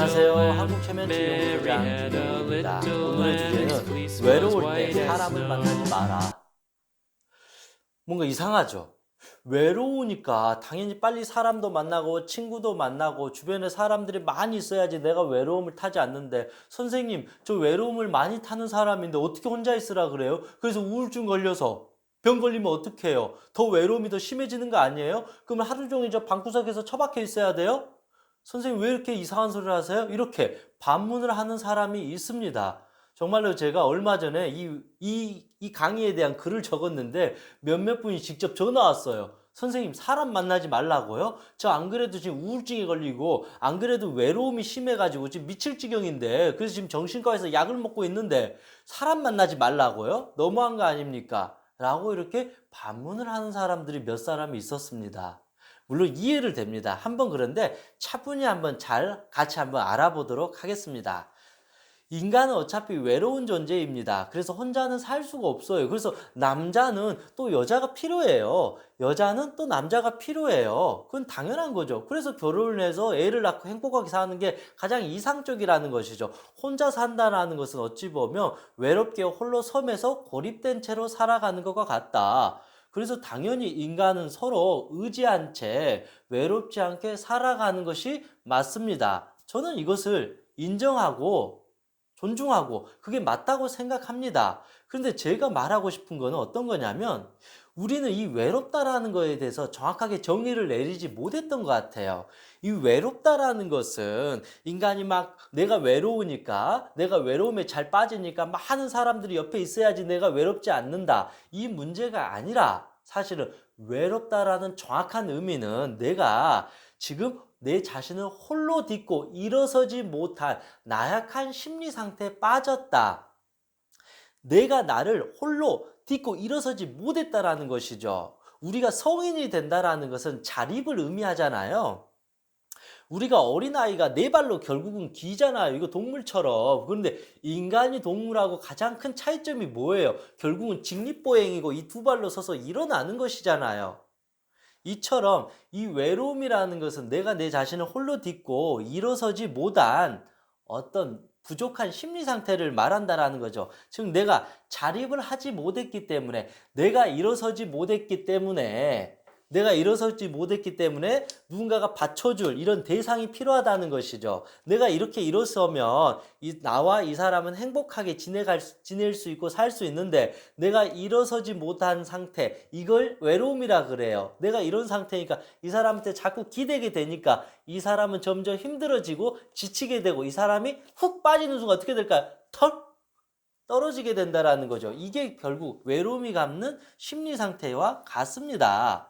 안녕하세요. 한국 최면치 연구소장 김영입니다. 오늘의 주제는 외로울 때 사람을 만나지 마라. 뭔가 이상하죠? 외로우니까 당연히 빨리 사람도 만나고 친구도 만나고 주변에 사람들이 많이 있어야지 내가 외로움을 타지 않는데 선생님 저 외로움을 많이 타는 사람인데 어떻게 혼자 있으라 그래요? 그래서 우울증 걸려서 병 걸리면 어떡해요? 더 외로움이 더 심해지는 거 아니에요? 그러면 하루 종일 저 방구석에서 처박혀 있어야 돼요? 선생님 왜 이렇게 이상한 소리를 하세요? 이렇게 반문을 하는 사람이 있습니다. 정말로 제가 얼마 전에 이, 이, 이 강의에 대한 글을 적었는데 몇몇 분이 직접 전화 왔어요. 선생님, 사람 만나지 말라고요? 저 안 그래도 지금 우울증에 걸리고, 안 그래도 외로움이 심해가지고 지금 미칠 지경인데, 그래서 지금 정신과에서 약을 먹고 있는데, 사람 만나지 말라고요? 너무한 거 아닙니까? 라고 이렇게 반문을 하는 사람들이 몇 사람이 있었습니다. 물론 이해를 됩니다. 한번 그런데 차분히 한번 잘 같이 한번 알아보도록 하겠습니다. 인간은 어차피 외로운 존재입니다. 그래서 혼자는 살 수가 없어요. 그래서 남자는 또 여자가 필요해요. 여자는 또 남자가 필요해요. 그건 당연한 거죠. 그래서 결혼을 해서 애를 낳고 행복하게 사는 게 가장 이상적이라는 것이죠. 혼자 산다라는 것은 어찌 보면 외롭게 홀로 섬에서 고립된 채로 살아가는 것과 같다. 그래서 당연히 인간은 서로 의지한 채 외롭지 않게 살아가는 것이 맞습니다. 저는 이것을 인정하고 존중하고 그게 맞다고 생각합니다. 그런데 제가 말하고 싶은 거는 어떤 거냐면 우리는 이 외롭다라는 거에 대해서 정확하게 정의를 내리지 못했던 것 같아요. 이 외롭다라는 것은 인간이 막 내가 외로우니까 내가 외로움에 잘 빠지니까 많은 사람들이 옆에 있어야지 내가 외롭지 않는다. 이 문제가 아니라 사실은 외롭다라는 정확한 의미는 내가 지금 내 자신을 홀로 딛고 일어서지 못한 나약한 심리 상태에 빠졌다. 내가 나를 홀로 딛고 일어서지 못했다라는 것이죠. 우리가 성인이 된다라는 것은 자립을 의미하잖아요. 우리가 어린아이가 네 발로 결국은 기잖아요. 이거 동물처럼. 그런데 인간이 동물하고 가장 큰 차이점이 뭐예요? 결국은 직립보행이고 이 두 발로 서서 일어나는 것이잖아요. 이처럼 이 외로움이라는 것은 내가 내 자신을 홀로 딛고 일어서지 못한 어떤 부족한 심리 상태를 말한다라는 거죠. 즉 내가 자립을 하지 못했기 때문에 내가 일어서지 못했기 때문에 내가 일어서지 못했기 때문에 누군가가 받쳐줄 이런 대상이 필요하다는 것이죠. 내가 이렇게 일어서면 이, 나와 이 사람은 행복하게 지내갈, 수- 지낼 수 있고 살 수 있는데 내가 일어서지 못한 상태, 이걸 외로움이라 그래요. 내가 이런 상태니까 이 사람한테 자꾸 기대게 되니까 이 사람은 점점 힘들어지고 지치게 되고 이 사람이 훅 빠지는 순간 어떻게 될까요? 털? 떨어지게 된다라는 거죠. 이게 결국 외로움이 갖는 심리 상태와 같습니다.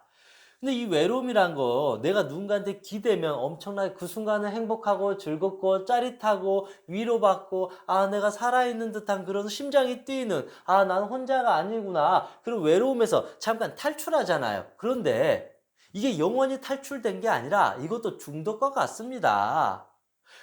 근데 이 외로움이란 거 내가 누군가한테 기대면 엄청나게 그 순간은 행복하고 즐겁고 짜릿하고 위로받고 아 내가 살아있는 듯한 그런 심장이 뛰는 아 난 혼자가 아니구나 그런 외로움에서 잠깐 탈출하잖아요. 그런데 이게 영원히 탈출된 게 아니라 이것도 중독과 같습니다.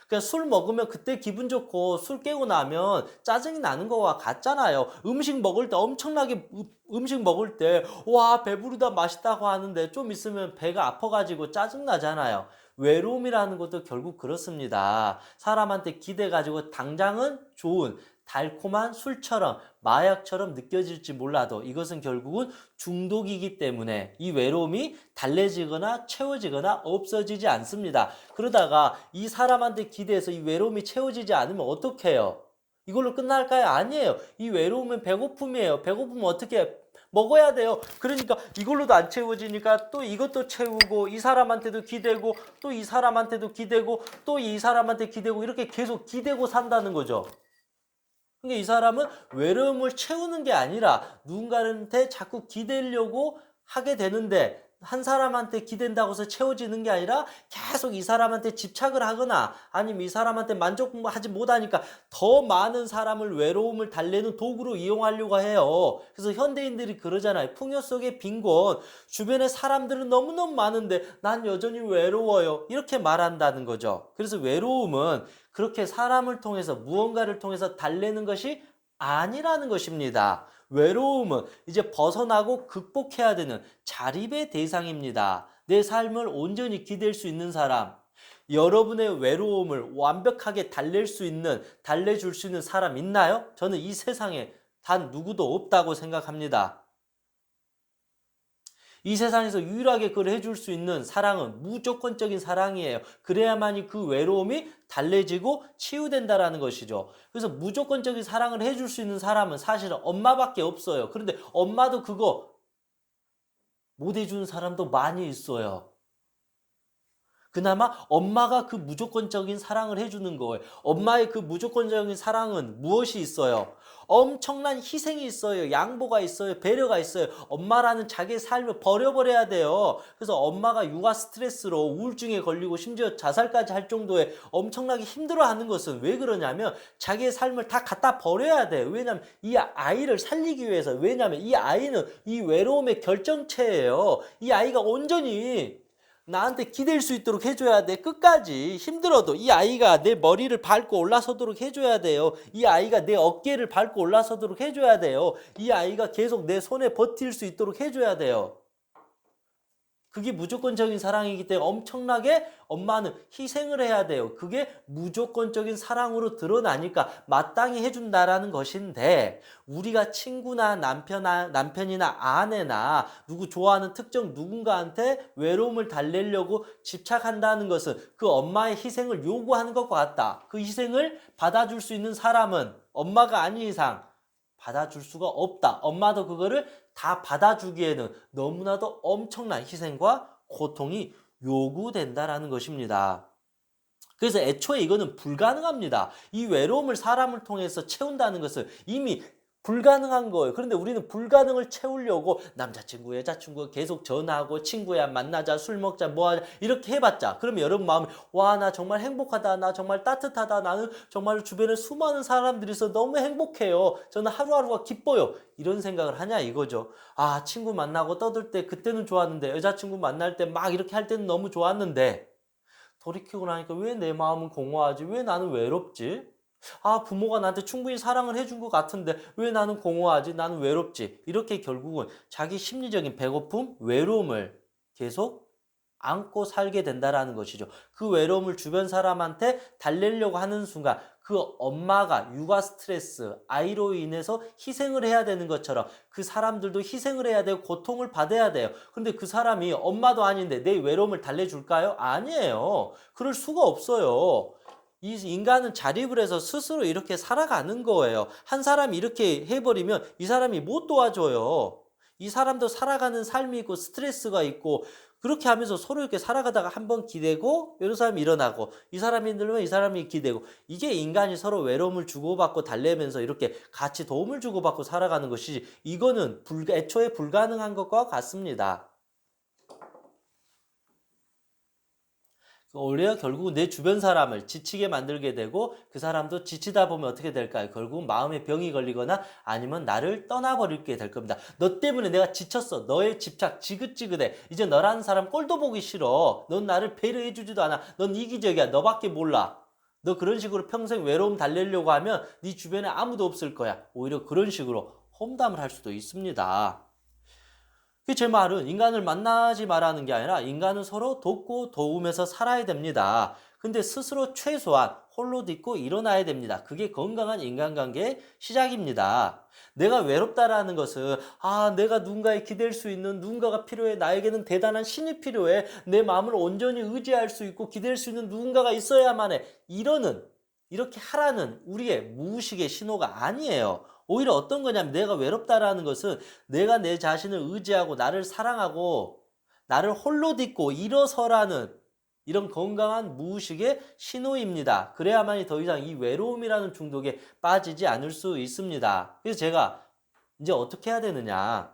그냥 술 먹으면 그때 기분 좋고 술 깨고 나면 짜증이 나는 거와 같잖아요. 음식 먹을 때 엄청나게 음- 음식 먹을 때 와 배부르다 맛있다고 하는데 좀 있으면 배가 아파가지고 짜증 나잖아요. 외로움이라는 것도 결국 그렇습니다. 사람한테 기대 가지고 당장은 좋은 달콤한 술처럼 마약처럼 느껴질지 몰라도 이것은 결국은 중독이기 때문에 이 외로움이 달래지거나 채워지거나 없어지지 않습니다. 그러다가 이 사람한테 기대해서 이 외로움이 채워지지 않으면 어떡해요? 이걸로 끝날까요? 아니에요. 이 외로움은 배고픔이에요. 배고프면 어떻게 먹어야 돼요. 그러니까 이걸로도 안 채워지니까 또 이것도 채우고 이 사람한테도 기대고 또 이 사람한테도 기대고 또 이 사람한테 기대고 이렇게 계속 기대고 산다는 거죠. 그러니까 이 사람은 외로움을 채우는 게 아니라 누군가한테 자꾸 기대려고 하게 되는데 한 사람한테 기댄다고 해서 채워지는 게 아니라 계속 이 사람한테 집착을 하거나 아니면 이 사람한테 만족하지 못하니까 더 많은 사람을 외로움을 달래는 도구로 이용하려고 해요. 그래서 현대인들이 그러잖아요. 풍요 속의 빈곤. 주변에 사람들은 너무너무 많은데 난 여전히 외로워요. 이렇게 말한다는 거죠. 그래서 외로움은 그렇게 사람을 통해서 무언가를 통해서 달래는 것이 아니라는 것입니다. 외로움은 이제 벗어나고 극복해야 되는 자립의 대상입니다. 내 삶을 온전히 기댈 수 있는 사람. 여러분의 외로움을 완벽하게 달랠 수 있는, 달래줄 수 있는 사람 있나요? 저는 이 세상에 단 누구도 없다고 생각합니다. 이 세상에서 유일하게 그걸 해줄 수 있는 사랑은 무조건적인 사랑이에요. 그래야만이 그 외로움이 달래지고 치유된다라는 것이죠. 그래서 무조건적인 사랑을 해줄 수 있는 사람은 사실은 엄마밖에 없어요. 그런데 엄마도 그거 못 해주는 사람도 많이 있어요. 그나마 엄마가 그 무조건적인 사랑을 해주는 거예요. 엄마의 그 무조건적인 사랑은 무엇이 있어요? 엄청난 희생이 있어요. 양보가 있어요. 배려가 있어요. 엄마라는 자기의 삶을 버려버려야 돼요. 그래서 엄마가 육아 스트레스로 우울증에 걸리고 심지어 자살까지 할 정도의 엄청나게 힘들어하는 것은 왜 그러냐면 자기의 삶을 다 갖다 버려야 돼요. 왜냐하면 이 아이를 살리기 위해서. 왜냐하면 이 아이는 이 외로움의 결정체예요. 이 아이가 온전히 나한테 기댈 수 있도록 해줘야 돼. 끝까지 힘들어도 이 아이가 내 머리를 밟고 올라서도록 해줘야 돼요. 이 아이가 내 어깨를 밟고 올라서도록 해줘야 돼요. 이 아이가 계속 내 손에 버틸 수 있도록 해줘야 돼요. 그게 무조건적인 사랑이기 때문에 엄청나게 엄마는 희생을 해야 돼요. 그게 무조건적인 사랑으로 드러나니까 마땅히 해준다라는 것인데 우리가 친구나 남편아, 남편이나 아내나 누구 좋아하는 특정 누군가한테 외로움을 달래려고 집착한다는 것은 그 엄마의 희생을 요구하는 것과 같다. 그 희생을 받아줄 수 있는 사람은 엄마가 아닌 이상 받아줄 수가 없다. 엄마도 그거를 다 받아주기에는 너무나도 엄청난 희생과 고통이 요구된다라는 것입니다. 그래서 애초에 이거는 불가능합니다. 이 외로움을 사람을 통해서 채운다는 것은 이미 불가능한 거예요. 그런데 우리는 불가능을 채우려고 남자친구, 여자친구 계속 전화하고 친구야 만나자, 술 먹자, 뭐 하자 이렇게 해봤자 그러면 여러분 마음에 와나 정말 행복하다, 나 정말 따뜻하다, 나는 정말 주변에 수많은 사람들이 있어 너무 행복해요. 저는 하루하루가 기뻐요. 이런 생각을 하냐 이거죠. 아 친구 만나고 떠들 때 그때는 좋았는데 여자친구 만날 때 막 이렇게 할 때는 너무 좋았는데 돌이키고 나니까 왜 내 마음은 공허하지? 왜 나는 외롭지? 아, 부모가 나한테 충분히 사랑을 해준 것 같은데 왜 나는 공허하지? 나는 외롭지? 이렇게 결국은 자기 심리적인 배고픔, 외로움을 계속 안고 살게 된다라는 것이죠. 그 외로움을 주변 사람한테 달래려고 하는 순간 그 엄마가 육아 스트레스, 아이로 인해서 희생을 해야 되는 것처럼 그 사람들도 희생을 해야 되고 고통을 받아야 돼요. 근데 그 사람이 엄마도 아닌데 내 외로움을 달래줄까요? 아니에요. 그럴 수가 없어요. 이 인간은 자립을 해서 스스로 이렇게 살아가는 거예요. 한 사람이 이렇게 해버리면 이 사람이 못 도와줘요. 이 사람도 살아가는 삶이 있고 스트레스가 있고 그렇게 하면서 서로 이렇게 살아가다가 한 번 기대고 여러 사람이 일어나고 이 사람이 힘들면 이 사람이 기대고 이게 인간이 서로 외로움을 주고받고 달래면서 이렇게 같이 도움을 주고받고 살아가는 것이지 이거는 불, 애초에 불가능한 것과 같습니다. 오히려 결국 내 주변 사람을 지치게 만들게 되고 그 사람도 지치다 보면 어떻게 될까요? 결국 마음에 병이 걸리거나 아니면 나를 떠나버리게 될 겁니다. 너 때문에 내가 지쳤어. 너의 집착 지긋지긋해. 이제 너라는 사람 꼴도 보기 싫어. 넌 나를 배려해 주지도 않아. 넌 이기적이야. 너밖에 몰라. 너 그런 식으로 평생 외로움 달래려고 하면 네 주변에 아무도 없을 거야. 오히려 그런 식으로 험담을 할 수도 있습니다. 제 말은 인간을 만나지 말라는 게 아니라 인간은 서로 돕고 도우면서 살아야 됩니다. 근데 스스로 최소한 홀로 딛고 일어나야 됩니다. 그게 건강한 인간관계의 시작입니다. 내가 외롭다라는 것은 아 내가 누군가에 기댈 수 있는 누군가가 필요해 나에게는 대단한 신이 필요해 내 마음을 온전히 의지할 수 있고 기댈 수 있는 누군가가 있어야만 해 이러는 이렇게 하라는 우리의 무의식의 신호가 아니에요. 오히려 어떤 거냐면 내가 외롭다라는 것은 내가 내 자신을 의지하고 나를 사랑하고 나를 홀로 딛고 일어서라는 이런 건강한 무의식의 신호입니다. 그래야만이 더 이상 이 외로움이라는 중독에 빠지지 않을 수 있습니다. 그래서 제가 이제 어떻게 해야 되느냐.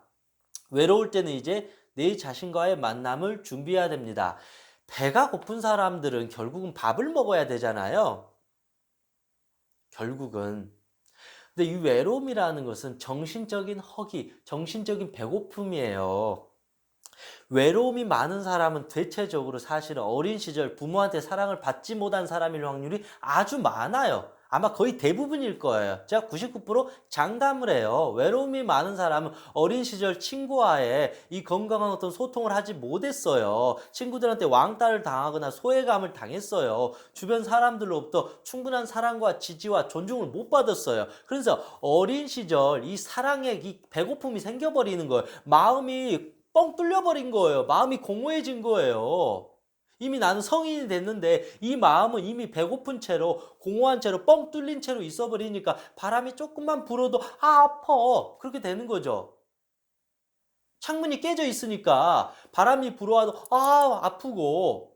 외로울 때는 이제 내 자신과의 만남을 준비해야 됩니다. 배가 고픈 사람들은 결국은 밥을 먹어야 되잖아요. 결국은 근데 이 외로움이라는 것은 정신적인 허기, 정신적인 배고픔이에요. 외로움이 많은 사람은 대체적으로 사실은 어린 시절 부모한테 사랑을 받지 못한 사람일 확률이 아주 많아요. 아마 거의 대부분일 거예요. 제가 99% 장담을 해요. 외로움이 많은 사람은 어린 시절 친구와의 이 건강한 어떤 소통을 하지 못했어요. 친구들한테 왕따를 당하거나 소외감을 당했어요. 주변 사람들로부터 충분한 사랑과 지지와 존중을 못 받았어요. 그래서 어린 시절 이 사랑의 이 배고픔이 생겨버리는 거예요. 마음이 뻥 뚫려버린 거예요. 마음이 공허해진 거예요. 이미 나는 성인이 됐는데 이 마음은 이미 배고픈 채로 공허한 채로 뻥 뚫린 채로 있어 버리니까 바람이 조금만 불어도 아 아파 그렇게 되는 거죠. 창문이 깨져 있으니까 바람이 불어와도 아 아프고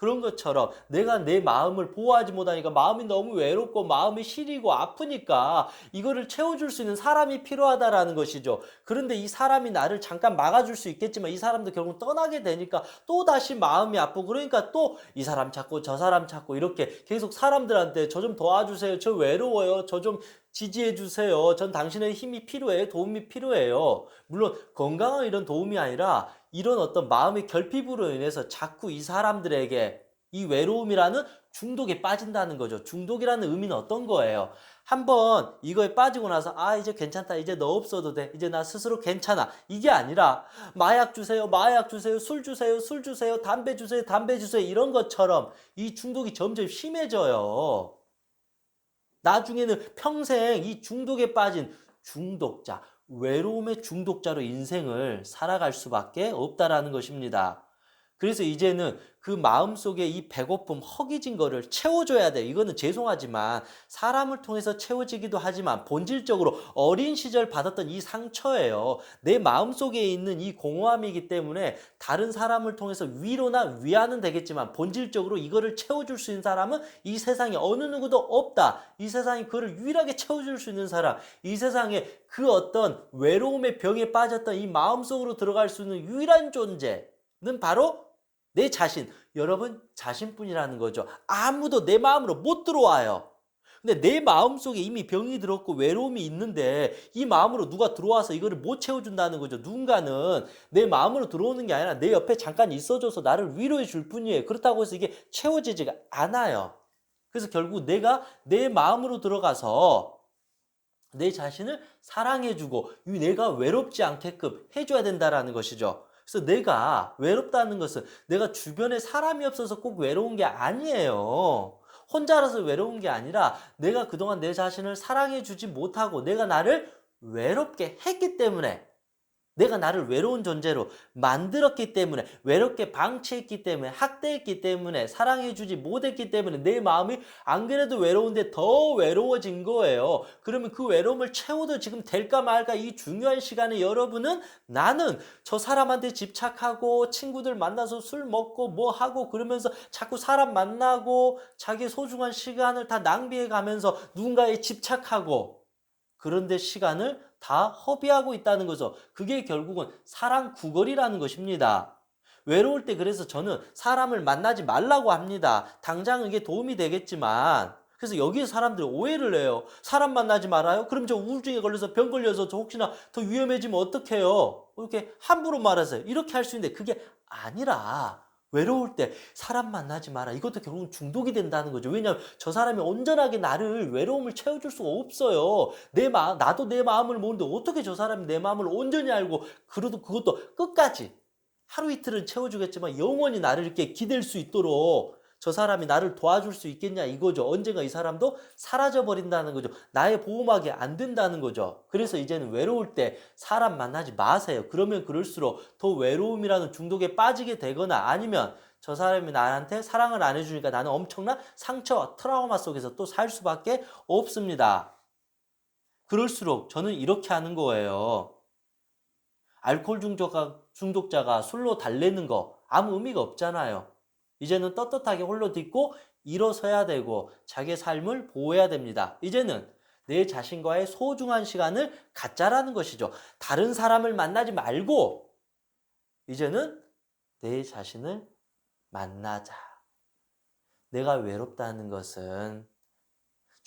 그런 것처럼 내가 내 마음을 보호하지 못하니까 마음이 너무 외롭고 마음이 시리고 아프니까 이거를 채워줄 수 있는 사람이 필요하다라는 것이죠. 그런데 이 사람이 나를 잠깐 막아줄 수 있겠지만 이 사람도 결국 떠나게 되니까 또 다시 마음이 아프고 그러니까 또 이 사람 찾고 저 사람 찾고 이렇게 계속 사람들한테 저 좀 도와주세요. 저 외로워요. 저 좀 지지해 주세요. 전 당신의 힘이 필요해요. 도움이 필요해요. 물론 건강한 이런 도움이 아니라 이런 어떤 마음의 결핍으로 인해서 자꾸 이 사람들에게 이 외로움이라는 중독에 빠진다는 거죠. 중독이라는 의미는 어떤 거예요? 한번 이거에 빠지고 나서 아 이제 괜찮다 이제 너 없어도 돼 이제 나 스스로 괜찮아 이게 아니라 마약 주세요 마약 주세요 술 주세요 술 주세요 담배 주세요 담배 주세요 이런 것처럼 이 중독이 점점 심해져요. 나중에는 평생 이 중독에 빠진 중독자, 외로움의 중독자로 인생을 살아갈 수밖에 없다라는 것입니다. 그래서 이제는 그 마음속에 이 배고픔, 허기진 거를 채워줘야 돼. 이거는 죄송하지만 사람을 통해서 채워지기도 하지만 본질적으로 어린 시절 받았던 이 상처예요. 내 마음속에 있는 이 공허함이기 때문에 다른 사람을 통해서 위로나 위안은 되겠지만 본질적으로 이거를 채워줄 수 있는 사람은 이 세상에 어느 누구도 없다. 이 세상에 그를 유일하게 채워줄 수 있는 사람. 이 세상에 그 어떤 외로움의 병에 빠졌던 이 마음속으로 들어갈 수 있는 유일한 존재는 바로 내 자신, 여러분 자신뿐이라는 거죠. 아무도 내 마음으로 못 들어와요. 근데 내 마음 속에 이미 병이 들었고 외로움이 있는데 이 마음으로 누가 들어와서 이거를 못 채워준다는 거죠. 누군가는 내 마음으로 들어오는 게 아니라 내 옆에 잠깐 있어줘서 나를 위로해 줄 뿐이에요. 그렇다고 해서 이게 채워지지가 않아요. 그래서 결국 내가 내 마음으로 들어가서 내 자신을 사랑해주고 내가 외롭지 않게끔 해줘야 된다라는 것이죠. 그래서 내가 외롭다는 것은 내가 주변에 사람이 없어서 꼭 외로운 게 아니에요. 혼자라서 외로운 게 아니라 내가 그동안 내 자신을 사랑해 주지 못하고 내가 나를 외롭게 했기 때문에 내가 나를 외로운 존재로 만들었기 때문에 외롭게 방치했기 때문에 학대했기 때문에 사랑해주지 못했기 때문에 내 마음이 안 그래도 외로운데 더 외로워진 거예요. 그러면 그 외로움을 채워도 지금 될까 말까 이 중요한 시간에 여러분은 나는 저 사람한테 집착하고 친구들 만나서 술 먹고 뭐 하고 그러면서 자꾸 사람 만나고 자기 소중한 시간을 다 낭비해 가면서 누군가에 집착하고 그런데 시간을 다 허비하고 있다는 거죠. 그게 결국은 사랑 구걸이라는 것입니다. 외로울 때 그래서 저는 사람을 만나지 말라고 합니다. 당장 이게 도움이 되겠지만 그래서 여기에 사람들이 오해를 해요. 사람 만나지 말아요? 그럼 저 우울증에 걸려서 병 걸려서 저 혹시나 더 위험해지면 어떡해요? 이렇게 함부로 말하세요. 이렇게 할 수 있는데 그게 아니라 외로울 때 사람 만나지 마라. 이것도 결국은 중독이 된다는 거죠. 왜냐하면 저 사람이 온전하게 나를 외로움을 채워줄 수가 없어요. 내 마음, 나도 내 마음을 모르는데 어떻게 저 사람이 내 마음을 온전히 알고 그래도 그것도 끝까지 하루 이틀은 채워주겠지만 영원히 나를 이렇게 기댈 수 있도록 저 사람이 나를 도와줄 수 있겠냐 이거죠. 언젠가 이 사람도 사라져 버린다는 거죠. 나의 보호막이 안 된다는 거죠. 그래서 이제는 외로울 때 사람 만나지 마세요. 그러면 그럴수록 더 외로움이라는 중독에 빠지게 되거나 아니면 저 사람이 나한테 사랑을 안 해주니까 나는 엄청난 상처와 트라우마 속에서 또 살 수밖에 없습니다. 그럴수록 저는 이렇게 하는 거예요. 알코올 중독자, 중독자가 술로 달래는 거 아무 의미가 없잖아요. 이제는 떳떳하게 홀로 딛고 일어서야 되고 자기의 삶을 보호해야 됩니다. 이제는 내 자신과의 소중한 시간을 갖자라는 것이죠. 다른 사람을 만나지 말고 이제는 내 자신을 만나자. 내가 외롭다는 것은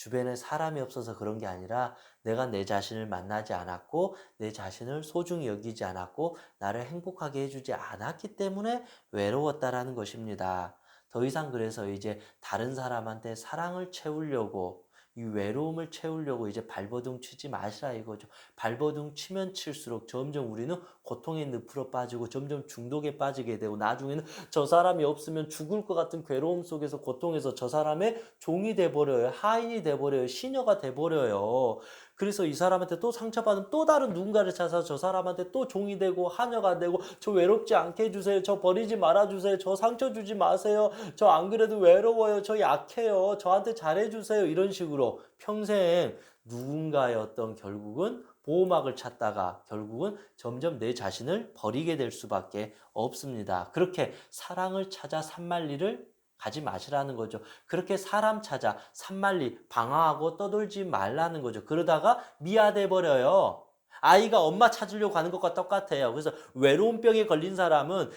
주변에 사람이 없어서 그런 게 아니라 내가 내 자신을 만나지 않았고 내 자신을 소중히 여기지 않았고 나를 행복하게 해주지 않았기 때문에 외로웠다라는 것입니다. 더 이상 그래서 이제 다른 사람한테 사랑을 채우려고 이 외로움을 채우려고 이제 발버둥 치지 마시라 이거죠. 발버둥 치면 칠수록 점점 우리는 고통의 늪으로 빠지고 점점 중독에 빠지게 되고 나중에는 저 사람이 없으면 죽을 것 같은 괴로움 속에서 고통에서 저 사람의 종이 돼버려요. 하인이 돼버려요. 시녀가 돼버려요. 그래서 이 사람한테 또 상처받은 또 다른 누군가를 찾아서 저 사람한테 또 종이 되고 하녀가 되고 저 외롭지 않게 해주세요. 저 버리지 말아주세요. 저 상처 주지 마세요. 저 안 그래도 외로워요. 저 약해요. 저한테 잘해주세요. 이런 식으로 평생 누군가의 어떤 결국은 보호막을 찾다가 결국은 점점 내 자신을 버리게 될 수밖에 없습니다. 그렇게 사랑을 찾아 산만리를 가지 마시라는 거죠. 그렇게 사람 찾아 산만리 방황하고 떠돌지 말라는 거죠. 그러다가 미아돼 버려요. 아이가 엄마 찾으려고 가는 것과 똑같아요. 그래서 외로움병에 걸린 사람은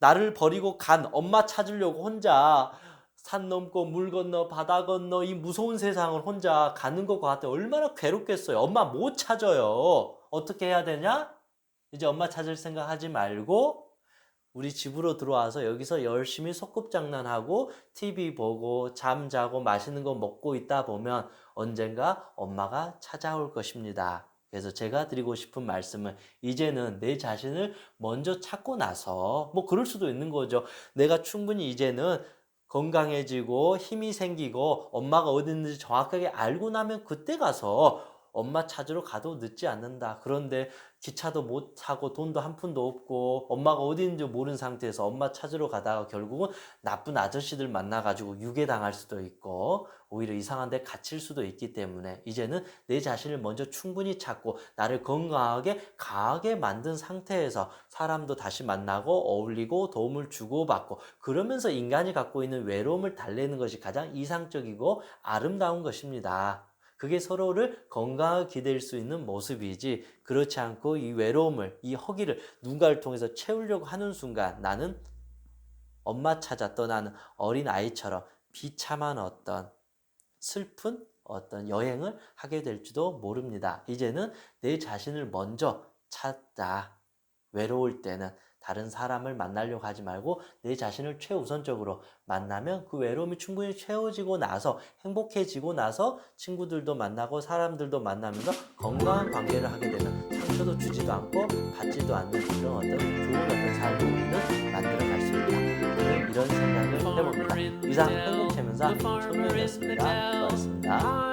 나를 버리고 간 엄마 찾으려고 혼자 산 넘고 물 건너 바다 건너 이 무서운 세상을 혼자 가는 것 같아요. 얼마나 괴롭겠어요. 엄마 못 찾아요. 어떻게 해야 되냐? 이제 엄마 찾을 생각 하지 말고 우리 집으로 들어와서 여기서 열심히 소꿉장난하고 TV 보고 잠 자고 맛있는 거 먹고 있다 보면 언젠가 엄마가 찾아올 것입니다. 그래서 제가 드리고 싶은 말씀은 이제는 내 자신을 먼저 찾고 나서 뭐 그럴 수도 있는 거죠. 내가 충분히 이제는 건강해지고 힘이 생기고 엄마가 어디 있는지 정확하게 알고 나면 그때 가서 엄마 찾으러 가도 늦지 않는다. 그런데 기차도 못 타고 돈도 한 푼도 없고 엄마가 어디 있는지 모르는 상태에서 엄마 찾으러 가다가 결국은 나쁜 아저씨들 만나가지고 유괴당할 수도 있고 오히려 이상한 데 갇힐 수도 있기 때문에 이제는 내 자신을 먼저 충분히 찾고 나를 건강하게 강하게 만든 상태에서 사람도 다시 만나고 어울리고 도움을 주고받고 그러면서 인간이 갖고 있는 외로움을 달래는 것이 가장 이상적이고 아름다운 것입니다. 그게 서로를 건강하게 기댈 수 있는 모습이지 그렇지 않고 이 외로움을 이 허기를 누군가를 통해서 채우려고 하는 순간 나는 엄마 찾아 떠나는 어린 아이처럼 비참한 어떤 슬픈 어떤 여행을 하게 될지도 모릅니다. 이제는 내 자신을 먼저 찾자. 외로울 때는 다른 사람을 만나려고 하지 말고 내 자신을 최우선적으로 만나면 그 외로움이 충분히 채워지고 나서 행복해지고 나서 친구들도 만나고 사람들도 만나면서 건강한 관계를 하게 되면 상처도 주지도 않고 받지도 않는 그런 어떤 좋은 어떤 삶을 우리는 만들어 갈 수 있다. 저는 이런 생각을 해봅니다. 이상 행복체면서 청년이었습니다. 고맙습니다.